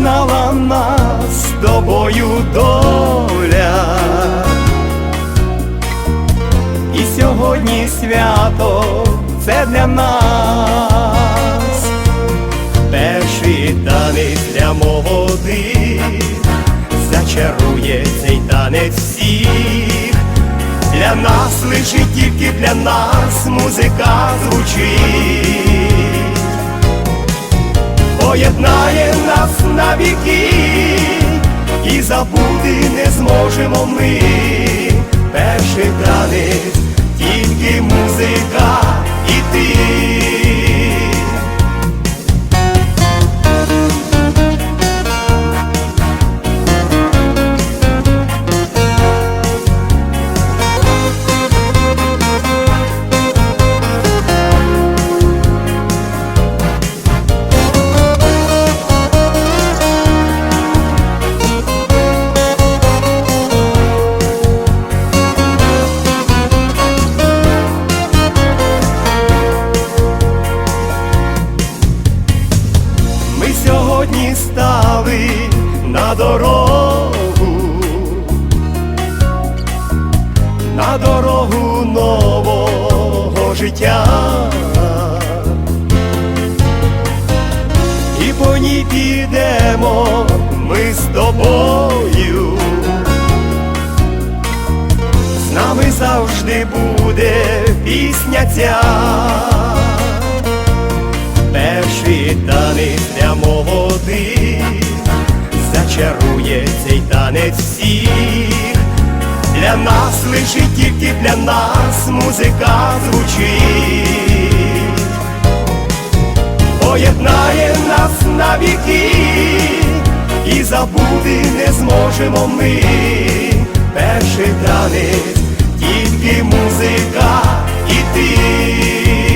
поєднала нас з тобою доля, і сьогодні свято це для нас. Перший танець для молодих зачарує цей танець всіх. Для нас лишить тільки для нас музика звучить, поєднає нас на віки, і забути не зможемо ми. Перший танець, тільки музика і ти. З тобою. З нами завжди буде пісня ця. Перший танець для молодих зачарує цей танець всіх. Для нас лишить тільки для нас музика звучить, поєднає нас на віки, забути не зможемо ми. Перший танець, тільки музика і ти.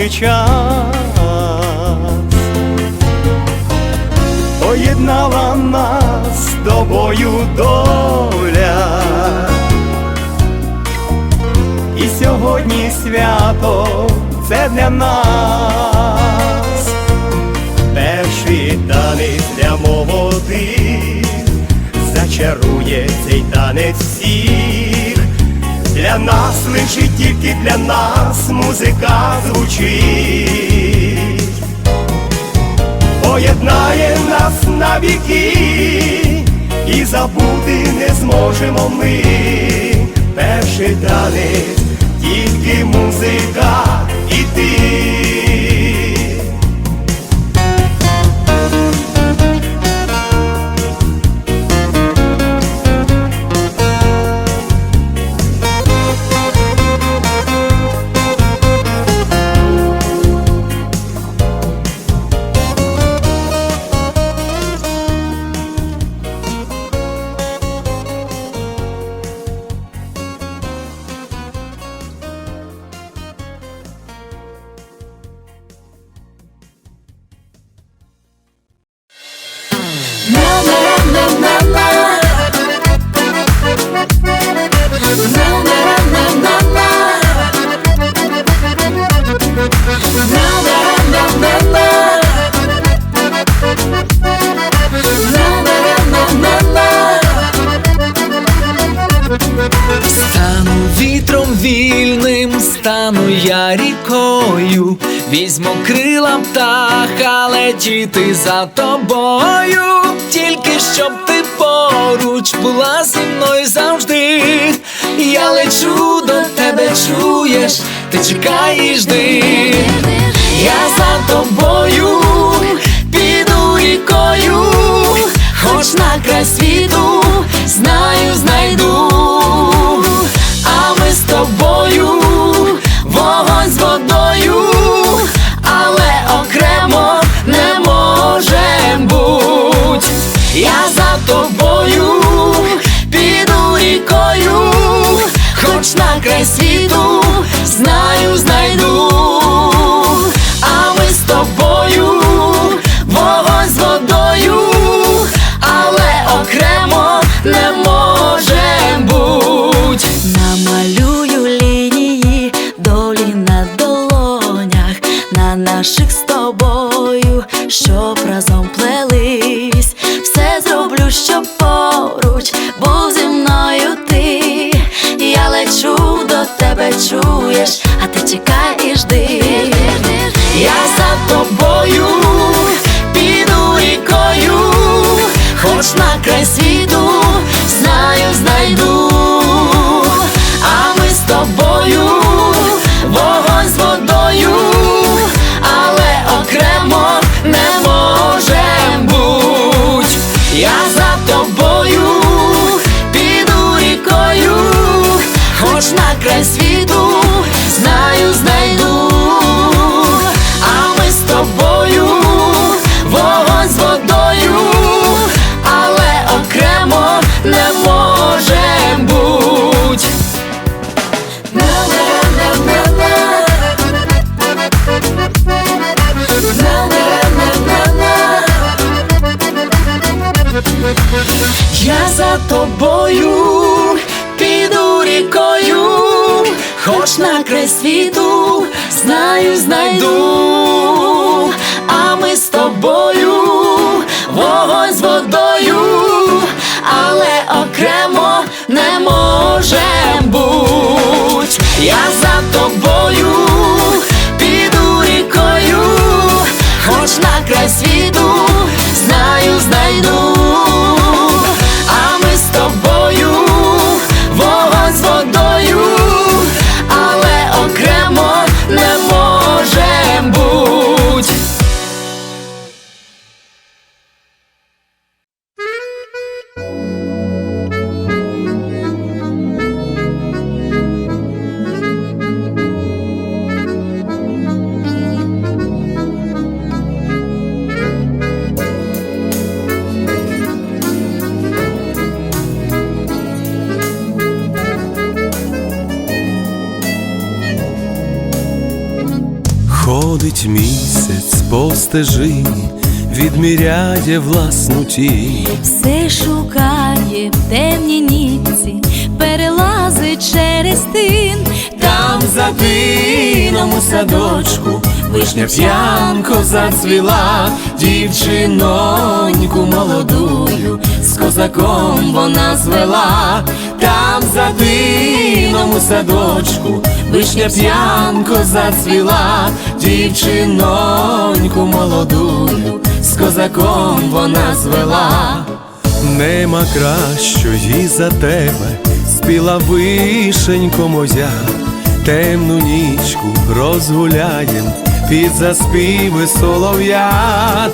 Разом час, поєднала нас з тобою доля, і сьогодні свято це для нас. Перший танець для молодих зачарує цей танець всіх. Для нас лишить тільки для нас музика звучить, поєднає нас на віки, і забути не зможемо ми. Перший танець, тільки музика Вітром вільним стану я рікою, візьму крила птаха, летіти за тобою, тільки щоб ти поруч була зі мною завжди. Я лечу до тебе, чуєш, ти чекаєш ди я за тобою піду рікою, хоч на край світу, знаю, знайду тобою, вогонь з водою, але окремо не можем бути. Я за тобою піду рікою, хоч на край світу, знаю, знайду, хоч на край світу, знаю, знайду, а ми з тобою, вогонь з водою, але окремо не можем буть. Я за тобою хоч на край світу, знаю, знайду, а ми з тобою, вогонь з водою, але окремо не можем буть. Я за тобою піду рікою, хоч на край світу, знаю, знайду, Ходить місяць по відміряє власну тінь. Все шукає в темній нітці, перелазить через тин, Там за тином у садочку вишня п'янко зацвіла, дівчиноньку молодую, з козаком вона звела, там за тином у садочку вишня п'янко зацвіла, дівчиноньку молодую, з козаком вона звела. Нема кращої за тебе, спіла вишенько моя, темну нічку розгуляєм під заспіви солов'я,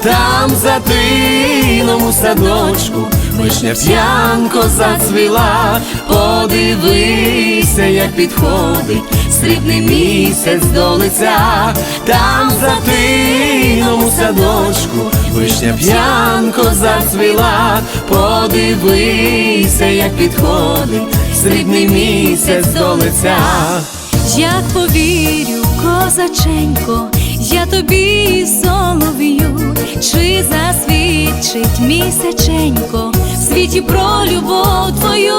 там за тином у садочку вишня п'янко зацвіла, подивися, як підходить срібний місяць до лиця, там за тином у садочку вишня п'янко зацвіла, подивися, як підходить срібний місяць до лиця. Як повірю, козаченько, я тобі солов'ю, чи засвідчить місяченько світі про любов твою,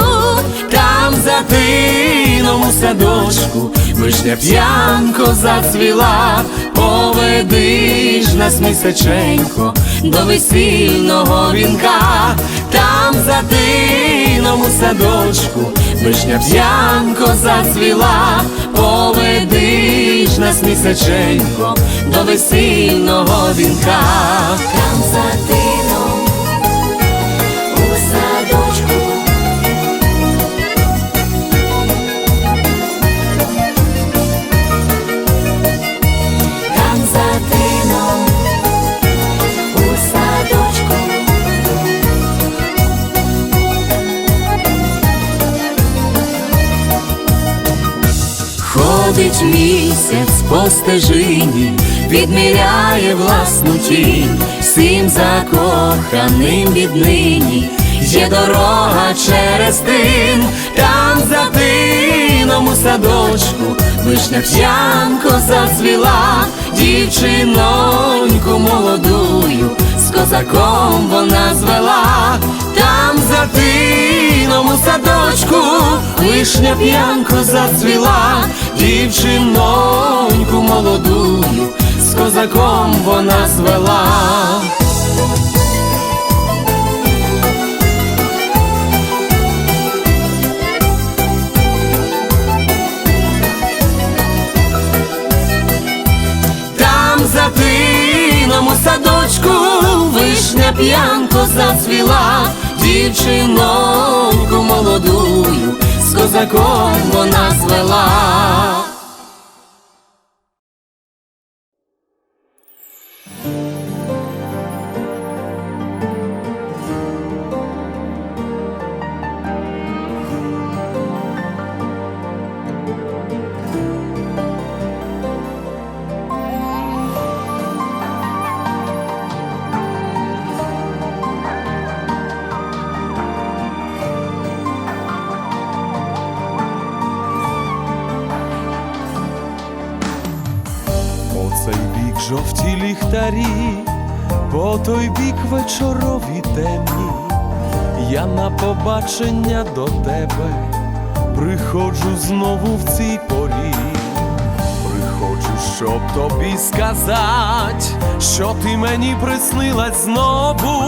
Там за тином у садочку вишня п'янко зацвіла, поведи ж нас місяченько до весільного вінка, там за тином у садочку вишня п'янко зацвіла, поведи ж нас місяченько до весільного вінка. там за тином ходить місяць по стежині, відміряє власну тінь, всім закоханим віднині. Є дорога через дим, там за тином у садочку вишня п'янко зацвіла, дівчиноньку молодую, з козаком вона звела, там за тином у садочку вишня п'янко зацвіла, дівчиноньку молодую, з козаком вона звела. П'янко зацвіла, дівчиноньку молодую, з козаком вона звела. Жовті ліхтарі, по той бік вечорові темні. Я на побачення до тебе приходжу знову в цій порі. Приходжу, щоб тобі сказать, що ти мені приснилась знову,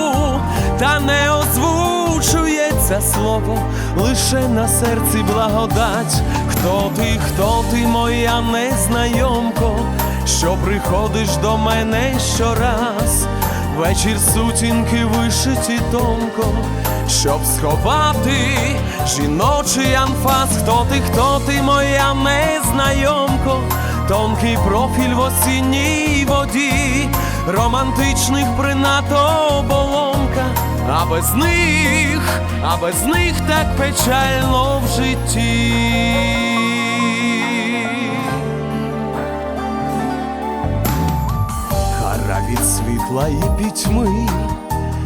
та не озвучується слово, лише на серці благодать. Хто ти, хто ти, моя незнайомко, що приходиш до мене щораз, вечір сутінки вишиті тонко, щоб сховати жіночий анфас. Хто ти, хто ти, моя незнайомко, тонкий профіль в осінній воді, романтичних принато оболонка, а без них, а без них так печально в житті. Світла і пітьми,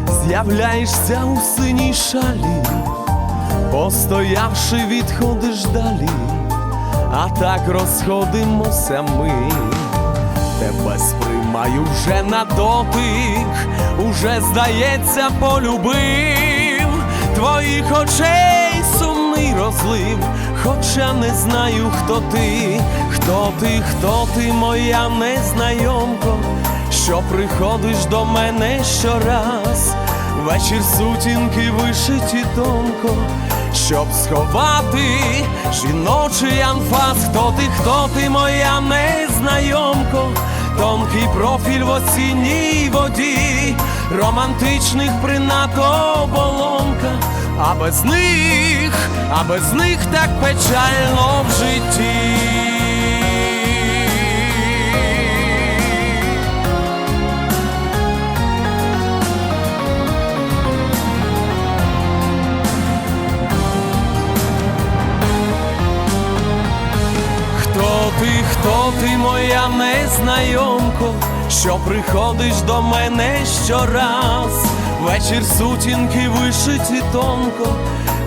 з'являєшся у синій шалі, постоявши, відходиш далі, а так розходимося ми. Тебе сприймаю вже на дотик, уже здається, полюбив. Твоїх очей сумний розлив, хоча не знаю, хто ти, хто ти, хто ти, моя незнайомко, що приходиш до мене щораз, вечір сутінки вишиті тонко, щоб сховати жіночий анфас, хто ти, хто ти, моя незнайомко, тонкий профіль в осінній воді, романтичних принато оболонка, а без них, а без них так печально в житті. Ти, моя незнайомко, що приходиш до мене щораз, вечір сутінки вишиті тонко,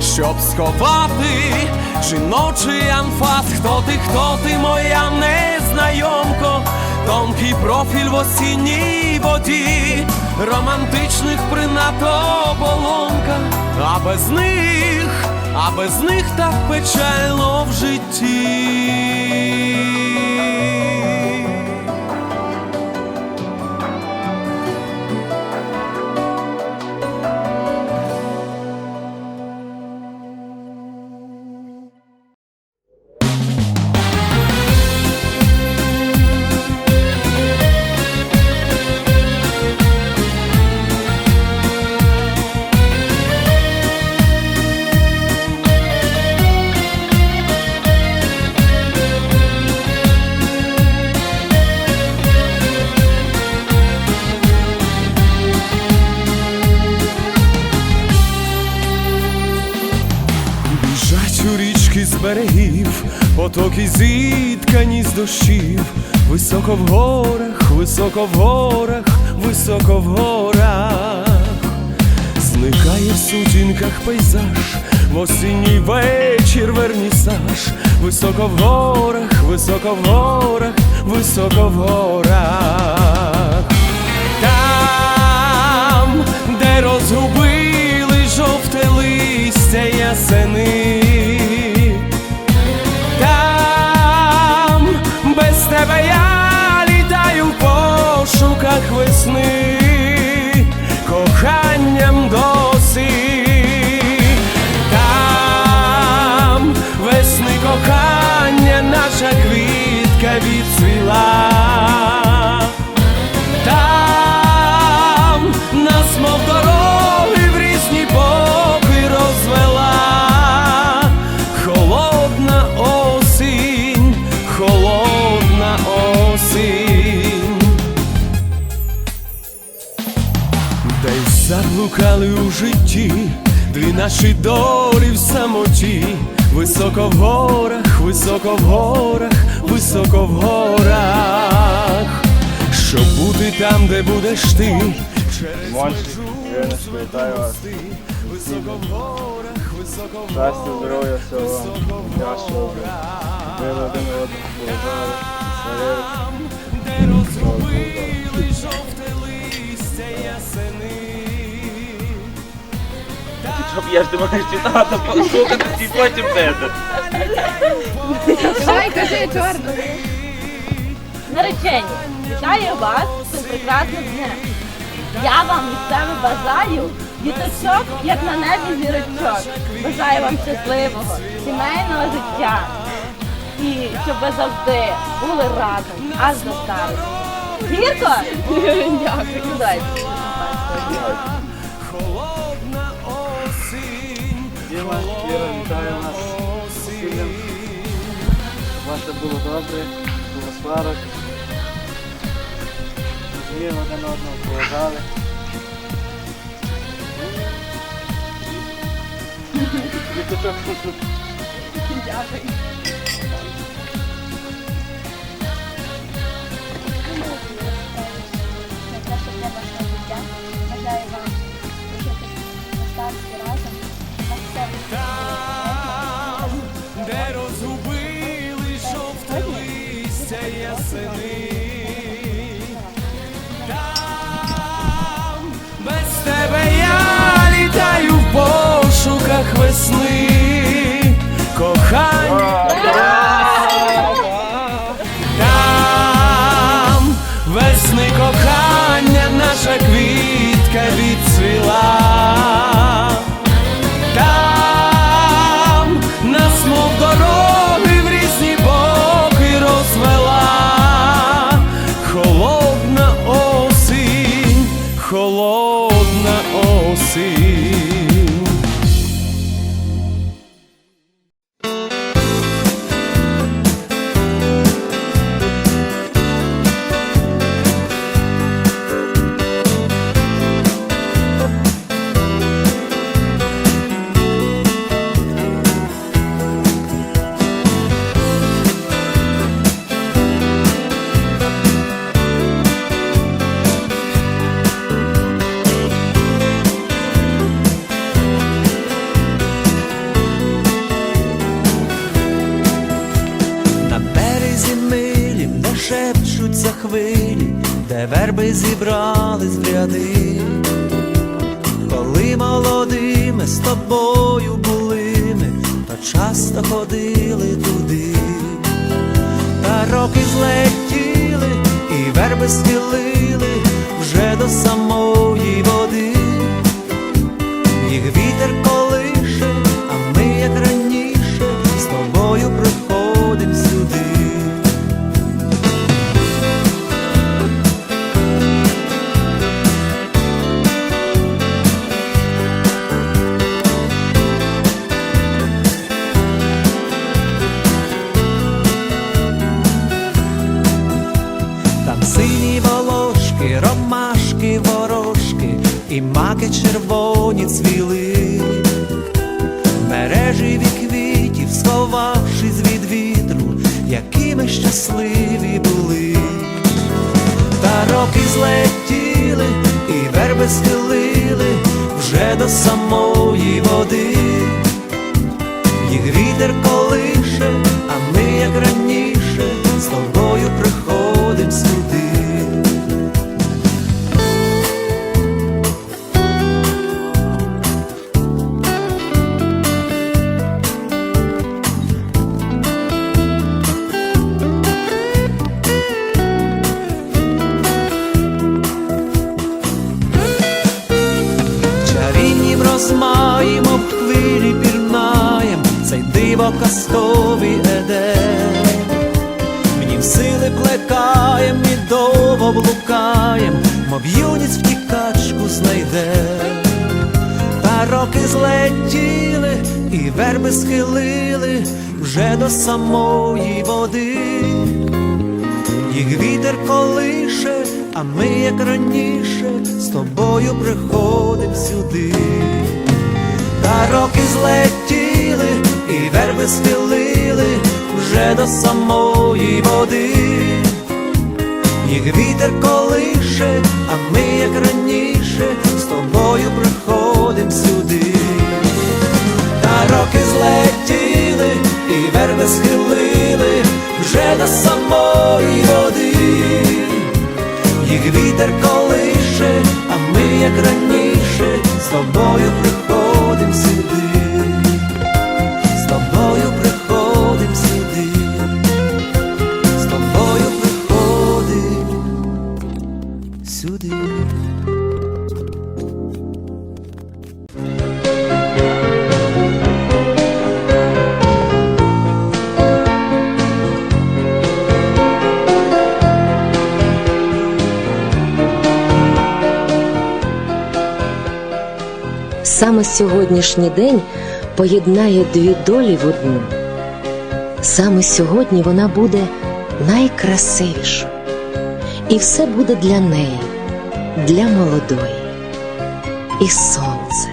щоб сховати жіночий анфас. Хто ти, хто ти, моя незнайомко, тонкий профіль в осінній воді, романтичних принато оболонка, а без них, а без них так печально в житті. В пейзаж, в осінній вечір вернісаж, високо в горах, високо в горах, високо в горах. Там, де розгубили жовте листя ясени, там без тебе я літаю в пошуках весни, квітка відцвіла. Там нас мов дороги в різні боки розвела, холодна осінь, холодна осінь, десь заблукали у житті, дві наші долі в самоті, високо в горах, високо в горах, високо в горах. Щоб бути там, де будеш ти, через межу вас. високо в горах, високо в горах, здоров'я, високо в горах. Там, де розгубили жовте Щоб я ж ти маєш читати, послухати і потім це. Давай, кажи чорно. Наречені, вітаю вас з прекрасним днем. Я вам від себе бажаю діточок, як на небі зірочок. Бажаю вам щасливого, сімейного життя. І щоб ви завжди були разом, аж до старості. Гірко? Дякую. Осінь, Діма, Іра, вітаю вас з весіллям. Все було добре, було сварок. Розуміємо один одного, поважали. Життя. Бажаю вам там, де розгубили жовте листя ясени. Там, без тебе я літаю в пошуках весни, кохання. Хвилі, де верби зібрались в ряди, коли молодими з тобою були ми, то часто ходили туди, та роки злетіли, і верби схилили вже до самої води, і маки червоні цвіли, мережі від квітів, сховавшись від вітру, які ми щасливі були, та роки злетіли, і верби схилили вже до самої води, їх вітер колише. Злетіли, і верби схилили вже до самої води. Їх вітер колише, а ми, як раніше, з тобою приходим сюди. Та роки злетіли, і верби схилили вже до самої води. Їх вітер колише, схилили вже до самої води. Їх вітер колише, а ми, як раніше, з тобою приходим сюди, з тобою Саме сьогоднішній день поєднає дві долі в одну. Саме сьогодні вона буде найкрасивішою. І все буде для неї, для молодої. І сонце,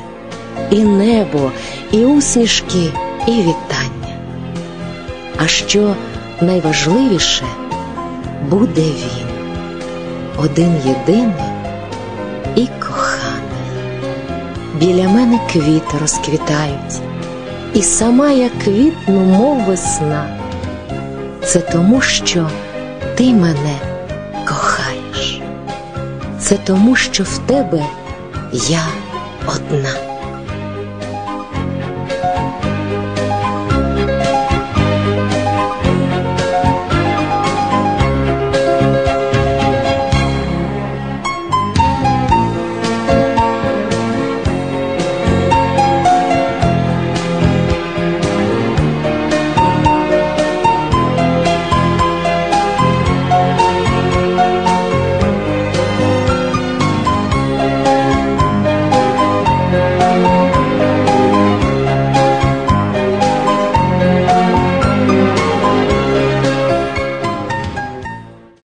і небо, і усмішки, і вітання. А що найважливіше, буде він, один єдиний Біля мене квіти розквітають, і сама я квітну, мов весна. Це тому, що ти мене кохаєш. Це тому, що в тебе я одна.